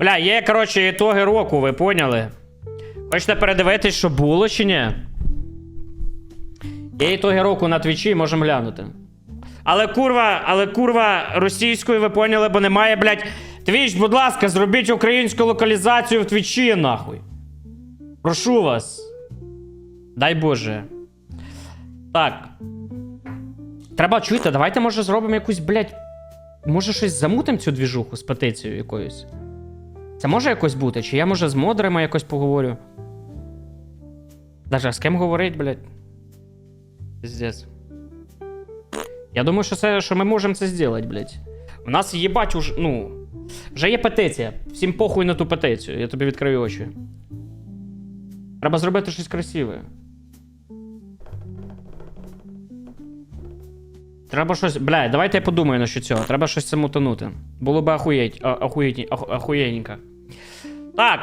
Бля, є, коротше, ітоги року, ви поняли? Хочете передивитись, що було чи ні? Є ітоги року на твічі, можемо глянути. Але курва, але курва російською ви поняли, бо немає, блядь. Твіч, будь ласка, зробіть українську локалізацію в твічі, нахуй. Прошу вас. Дай Боже. Так. Треба чуєте, давайте, може, зробимо якусь, блядь. Може, щось замутим цю двіжуху з петицією якоюсь. Це може якось бути? Чи я, може, з модерами якось поговорю? Даже з ким говорить, блядь? Пиздец. Я думаю, що, це, що ми можемо це зробити, блядь. У нас їбать уже, ну. Вже є петиція. Всім похуй на ту петицію, я тобі відкрию очі. Треба зробити щось красиве. Треба щось. Бля, давайте я подумаю насчет цього. Треба щось це мутанути. Було би ахуєть, ахуєть, ах- ахуєненько. Так.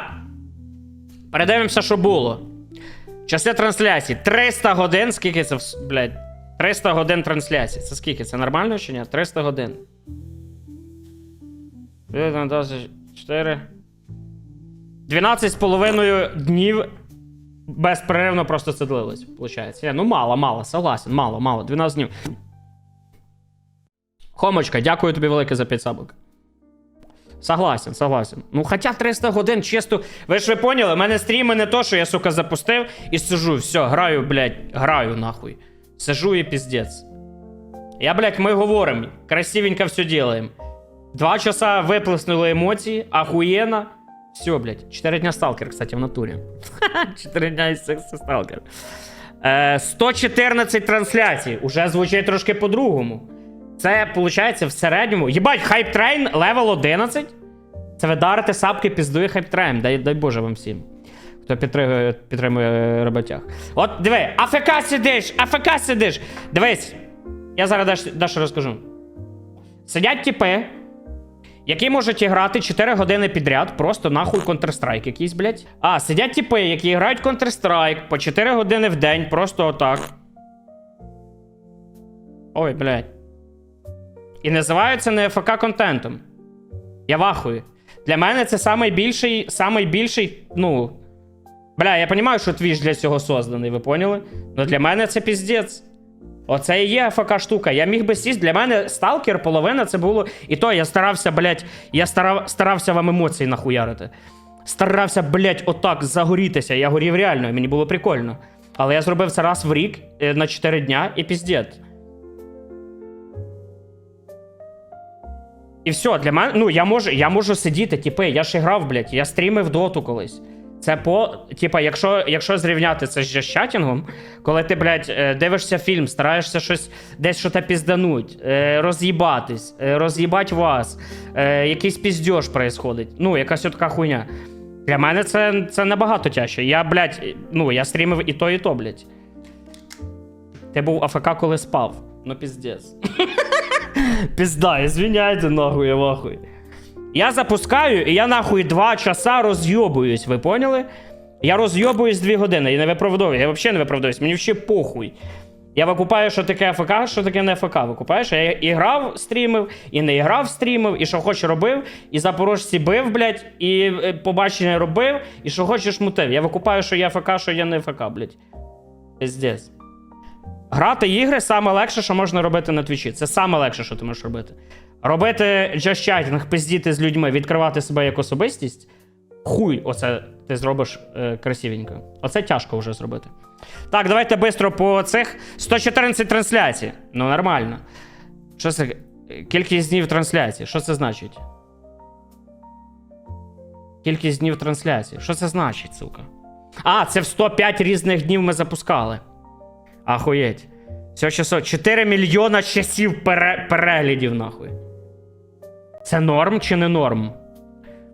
Передивимося, що було. Часи трансляції. 300 годин. Скільки це, блядь? 300 годин трансляції. Це скільки? Це нормально чи ні? 300 годин. 24. 12 з половиною днів безперервно просто це длилось, виходить. Ну, мало, мало, согласен, мало, мало. 12 днів. Хомочка, дякую тобі велике за 5 сабок. Согласен, согласен. Ну, хоча 300 годин, чисто. Ви ж ви поняли, у мене стріми не то, що я, сука, запустив і сижу, все, граю, блядь, граю нахуй. Сижу і піздець. Я, блядь, ми говоримо, красивенько все делаем. Два часа виплеснули емоції, ахуєнно. Все, блядь. 4 дня сталкер, кстати, в натурі. 4 дня із цих сталкер. Е, 114 трансляцій. Уже звучить трошки по-другому. Це, виходить, в середньому. Єбать, хайптрейн левел 11. Це ви дарите сапки, піздує хайптрейн. Дай, дай Боже вам всім. Хто підтримує, підтримує роботяг. От диви, АФК сидиш, АФК сидиш. Дивись, я зараз даш- далі розкажу. Сидять тіпи, які можуть грати 4 години підряд, просто нахуй Counter-Strike якийсь, блядь. А, сидять тіпи, які грають Counter-Strike по 4 години в день, просто отак. Ой, блядь. І називаються не ФК контентом. Я вахую. Для мене це найбільший, найбільший, ну. Бля, я розумію, що твіж для цього созданий, ви поняли? Ну для мене це піздець. Оце і є АФК штука. Я міг би сісти. Для мене сталкер, половина це було. І то я старався, блядь, я старав, старався вам емоції нахуярити. Старався, блядь, отак загорітися. Я горів реально, мені було прикольно. Але я зробив це раз в рік е, на 4 дня і піздець. І все, для мене. Ну, я можу, я можу сидіти, типи, я ж грав, блядь, я стрімив доту колись. Це по. Типа, якщо, якщо зрівняти це з чатінгом, коли ти, блядь, е, дивишся фільм, стараєшся щось десь що то піздануть, е, роз'їбатись, е, роз'їбать вас, якийсь піздьош происходить. Ну, якась от така хуйня. Для мене це, це набагато тяжче. Я, блядь, ну, я стрімив і то, і то, блядь. Ти був АФК, коли спав. Ну, піздець. Пізда, извиняйте, нахуй, я вахуй. Я запускаю, і я нахуй два часа роз'йобуюсь, ви поняли? Я роз'йобуюсь дві години і не виправдовую. Я взагалі не виправдовуюсь, мені ще похуй. Я викупаю, що таке АФК, що таке не АФК. Викупаєш? Я і грав, стрімив, і не грав, стрімив, і що хоч робив, і запорожці бив, блядь, і е, побачення робив, і що хочеш мутив. Я викупаю, що я АФК, що я не АФК, блядь. Пиздець. Грати ігри саме легше, що можна робити на твічі. Це саме легше, що ти можеш робити. Робити джащатінг, пиздіти з людьми, відкривати себе як особистість. Хуй, оце ти зробиш е, красивенько. Оце тяжко вже зробити. Так, давайте швидко по цих 114 трансляцій. Ну, нормально. Що це? Кількість днів трансляції. Що це значить? Кількість днів трансляції. Що це значить, сука? А, це в 105 різних днів ми запускали. Ахуєть. Всього часов 4 мільйона часів пере- переглядів, нахуй. Це норм чи не норм?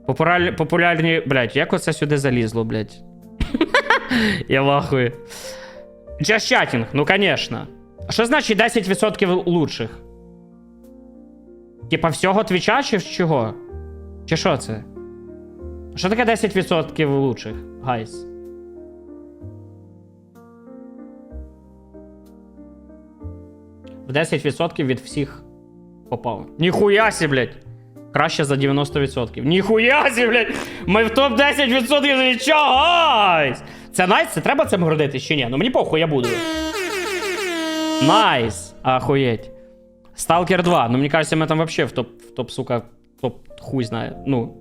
Популярні, популярні. Блять, як оце сюди залізло, блять? Я вахую. Just ну конечно. Що значить 10% лучших? Типа всього твіча чи чого? Чи що це? Що таке 10% лучших, гайс? В 10% від всіх попав. Ніхуя сі, блядь. Краще за 90%. Ніхуя сі, блядь! Ми в топ 10% нічого! Гайс! Це найс? Це треба цим гордитись чи ні? Ну мені похуй, я буду. Найс! Ахуєть. Сталкер 2. Ну мені кажеться, ми там вообще в топ, в топ, сука, топ хуй знає. Ну.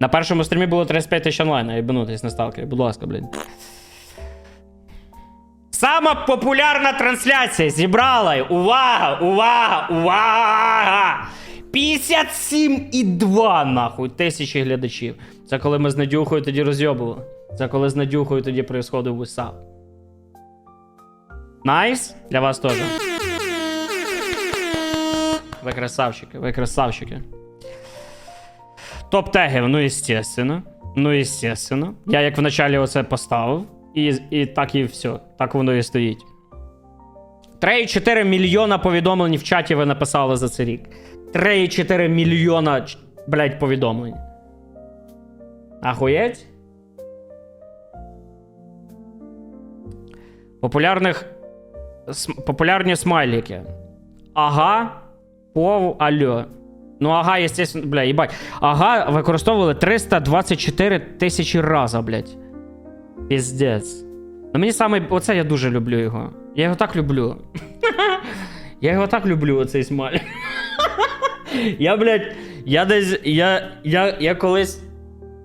На першому стрімі було 35 тисяч онлайн, а єбанутись на сталкері. Будь ласка, блін. Сама популярна трансляція зібрала. Увага! Увага! Увага! 57,2 нахуй тисячі глядачів. Це коли ми з Надюхою тоді розйобували. Це коли з Надюхою тоді происходив висап. Найс? Для вас теж. Ви красавчики, ви красавчики. Топ-тегів, ну естественно. Ну, естественно. Я як в началі оце поставив. І, і так і все. Так воно і стоїть. 3,4 мільйона повідомлень в чаті ви написали за цей рік. 3,4 мільйона, блядь, повідомлень. Ахуєть? Популярних. популярні смайлики. Ага. Пов, алло. Ну, ага, естественно, бля, їбать. Ага, використовували 324 тисячі разів, блядь. Піздець. Ну мені саме. Оце я дуже люблю його. Я його так люблю. я його так люблю, оцей смайль. я, блядь, я десь. Я, я, я колись.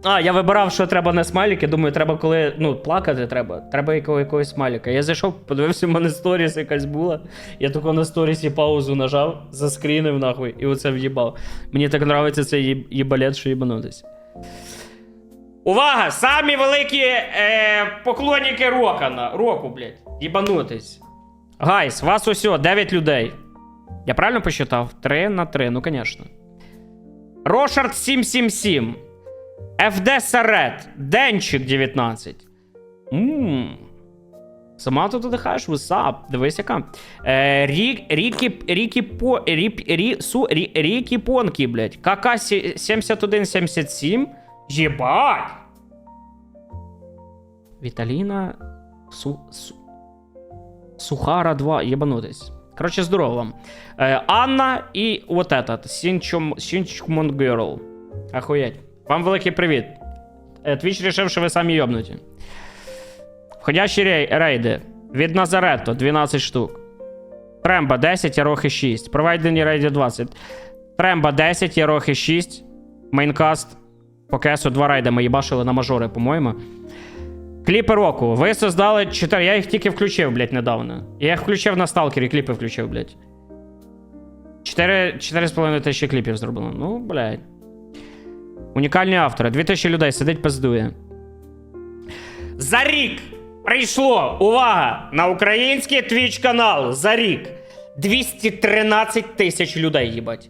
А, я вибирав, що треба на смайлики. Думаю, треба коли. Ну, плакати треба. Треба якого, якогось смайлика. Я зайшов, подивився, в мене сторіс якась була. Я тако на сторісі паузу нажав, заскрінив нахуй, і оце в'їбав. Мені так подобається цей їб- їбалет, що їбанутись. Увага! Самі великі е, поклонники Рокана. Року, блядь. Їбанутись. Гайс, вас усьо, 9 людей. Я правильно посчитав? 3 на 3, ну конечно. Рошард 777. ФД Сарет. Денчик 19. Ммм. Сама тут дихаєш, висап. Дивись, яка. Е, рік, рікі, рікі, по, ріп, рі, су, рі, рікі Понкі, блядь. КК 7177. Єбать! Віталіна. Су, су, Сухара 2. Єбанутись. Коротше, здорово вам. Е, Анна і вот этот. Сінчумон Girl. Ахуєть. Вам великий привіт. Е, Твіч рішив, що ви самі йобнуті. Входящі рей, рейди. Від Назаретто 12 штук. Тремба 10, Ярохи 6. Провайдені рейди 20. Тремба 10, Ярохи 6. Мейнкаст. По кесу 2 рейди ми їбашили на мажори, по-моєму. Кліпи року. Ви создали 4. Я їх тільки включив, блядь, недавно. Я їх включив на сталкері, кліпи включив, блядь. 4, 4,5 тисячі кліпів зроблено. Ну, блядь. Унікальні автори. 2000 людей сидить, пиздує. За рік прийшло, увага, на український твіч канал за рік 213 тисяч людей, їбать.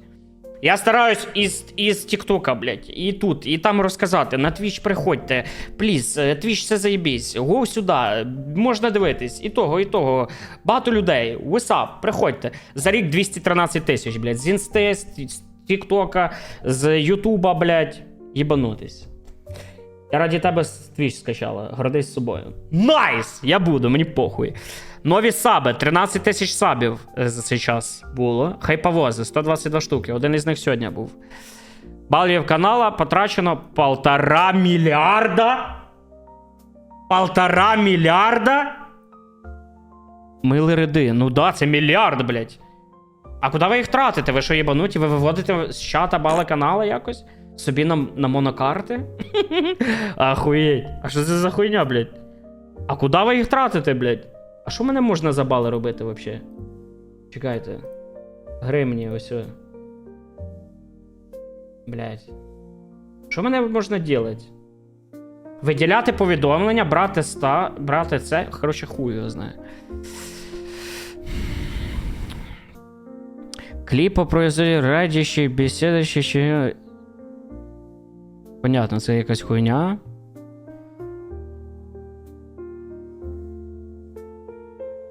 Я стараюсь із, із Тіктока, блядь, і тут, і там розказати. На Твіч приходьте. Пліз, Твіч це заєбісь. Го сюди, можна дивитись. І того, і того. Багато людей. Висап, приходьте. За рік 213 тисяч, блядь. З інсти, з з Тіктока, з Ютуба, блядь. Їбанутись. Я раді тебе твіч скачала. Гордись собою. Найс! Я буду, мені похуй. Нові саби, 13 тисяч сабів е, за цей час було. Хайповози, 122 штуки. Один із них сьогодні був. Балів канала потрачено полтора мільярда. Полтора мільярда. Мили ряди. Ну да, це мільярд, блядь. А куди ви їх тратите? Ви що єбануті? Ви виводите з чата бали канала якось? Собі на, на монокарти? Ахуєть. А що це за хуйня, блядь? А куди ви їх тратите, блядь? А що мене можна за бали робити вообще? Чекайте. Гривні, ось. о. Блядь. Що мене можна делать? Виділяти повідомлення, брати ста, брати це. Короче, хуй його знає. Кліпа произвели беседующий, чи... Понятно, це якась хуйня.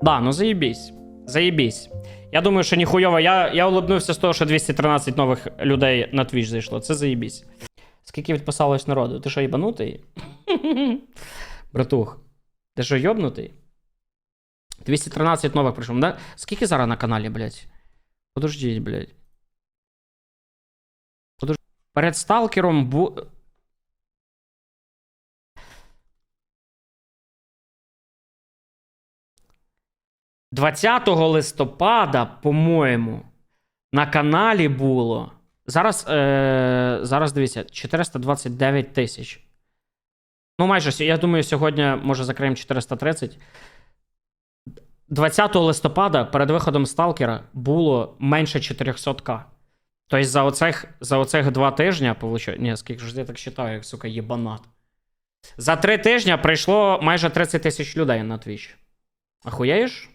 Да, ну заєбісь. Заєбісь. Я думаю, що ніхуйово. Я, я улыбнувся з того, що 213 нових людей на Twitch зайшло. Це заєбісь. Скільки відписалось народу? Ти що, їбанутий? Братух, ти що, йобнутий? 213 нових прийшло. Да? Скільки зараз на каналі, блядь? Подождіть, блядь. Перед сталкером бу. «20 листопада, по-моєму, на каналі було. Зараз, е, зараз дивіться, 429 тисяч. Ну, майже, я думаю, сьогодні може закриємо 430. 20 листопада перед виходом Сталкера було менше 400к. Тобто за оцих, за оцих два тижні, получаю, ні, скільки ж я так вважаю, як, сука, єбанат. За три тижні прийшло майже 30 тисяч людей на Twitch. Ахуєєш?